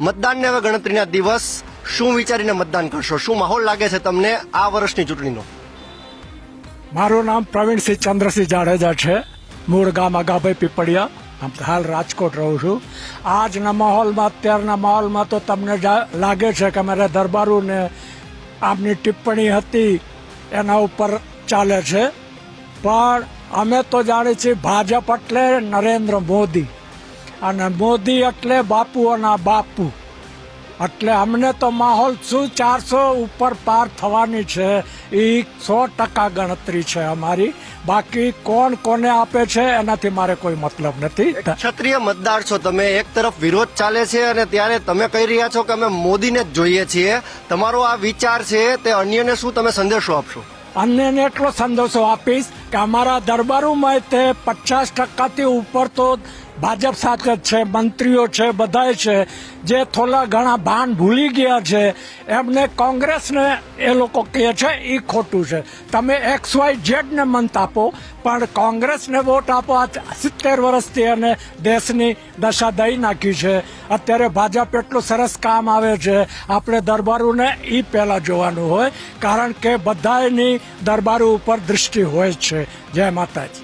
મતદાનને હવે ગણતરીના દિવસ. શું વિચારીને મતદાન કરશો? શું માહોલ લાગે છે તમને આ વર્ષની ચૂંટણીનો? મારું નામ પ્રવીણસિંહ ચંદ્રસિંહ જાડેજા છે. મૂળ ગામ અગાભાઈ પીપળિયા હાલ રાજકોટ રહું છું. આજના માહોલમાં, અત્યારના માહોલમાં તો તમને લાગે છે કે અમારે દરબારુને આમની ટિપ્પણી હતી, એના ઉપર ચાલે છે. પણ અમે તો જાણીએ છીએ ભાજપ એટલે નરેન્દ્ર મોદી. અને મોદી એટલે બાપુઓના બાપુ. એટલે અમને તો માહોલ શું ચારસો ઉપર પાર થવાની છે એ સો ટકા ગણતરી છે અમારી. બાકી કોણ કોને આપે છે એનાથી મારે કોઈ મતલબ નથી. ક્ષત્રિય મતદાર છો તમે એક તરફ વિરોધ ચાલે છે અને ત્યારે તમે કહી રહ્યા છો કે અમે મોદીને જ જોઈએ છીએ. તમારો આ વિચાર છે તે અન્યને શું તમે સંદેશો આપશો? અન્યને એટલો સંદેશો આપીશ કે અમારા દરબારોમાં તે પચાસ ટકાથી ઉપર તો ભાજપ સાથે છે, મંત્રીઓ છે, બધાય છે, જે થોડા ઘણા ભાન ભૂલી ગયા છે, એમને કોંગ્રેસને એ લોકો કહે છે એ ખોટું છે. તમે એક્સ વાય ઝેડને મંત આપો, પણ કોંગ્રેસને વોટ આપો, આ સિત્તેર વર્ષથી અને દેશની દશા દઈ નાખી છે. અત્યારે ભાજપ એટલું સરસ કામ આવે છે, આપણે દરબારોને એ પહેલાં જોવાનું હોય, કારણ કે બધાની દરબારો ઉપર દૃષ્ટિ હોય છે. জয় মাতাজি